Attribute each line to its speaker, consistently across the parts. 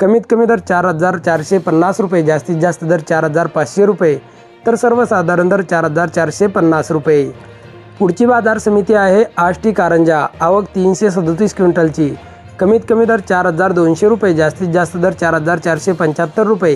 Speaker 1: कमीत कमी दर चार हजार चारशे पन्नास रुपये जास्तीत जास्त दर चार हजार पाचशे रुपये तर सर्वसाधारण दर चार हजार चारशे पन्नास रुपये. पुढची बाजार समिती आहे आष्टी कारंजा आवक तीनशे सदोतीस क्विंटलची. कमीत कमी दर चार हजार दोनशे रुपये जास्तीत जास्त दर चार हजार चारशे पंच्याहत्तर रुपये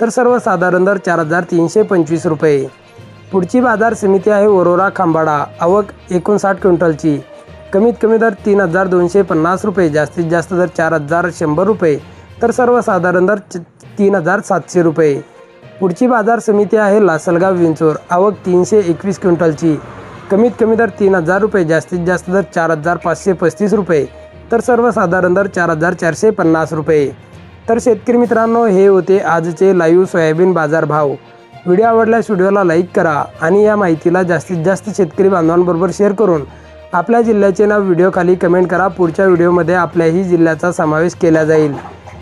Speaker 1: तर सर्वसाधारण दर चार हजार तीनशे पंचवीस रुपये. पुढची बाजार समिती आहे वरोरा खांबाडा आवक एकोणसाठ क्विंटलची. कमीत कमी दर तीन हजार दोनशे पन्नास रुपये जास्तीत जास्त दर चार हजार शंभर रुपये तर सर्वसाधारण दर च- तीन हजार सातशे रुपये. पुढची बाजार समिती आहे लासलगाव विंचोर. आवक तीनशे एकवीस क्विंटलची. कमीत कमी दर तीन हजार रुपये जास्तीत जास्त दर चार हजार पाचशे पस्तीस रुपये. तर सर्वसाधारण दर चार हजार चारशे पन्नास रुपये. तर शेतकरी मित्रांनो हे होते आजचे लाईव्ह सोयाबीन बाजार भाव व्हिडिओ आवडल्यास व्हिडिओला लाईक करा आणि या माहितीला जास्तीत जास्त शेतकरी बांधवांबरोबर शेअर करून आपल्या जिल्ह्याचे नाव व्हिडिओखाली कमेंट करा. पुढच्या व्हिडिओमध्ये आपल्याही जिल्ह्याचा समावेश केला जाईल.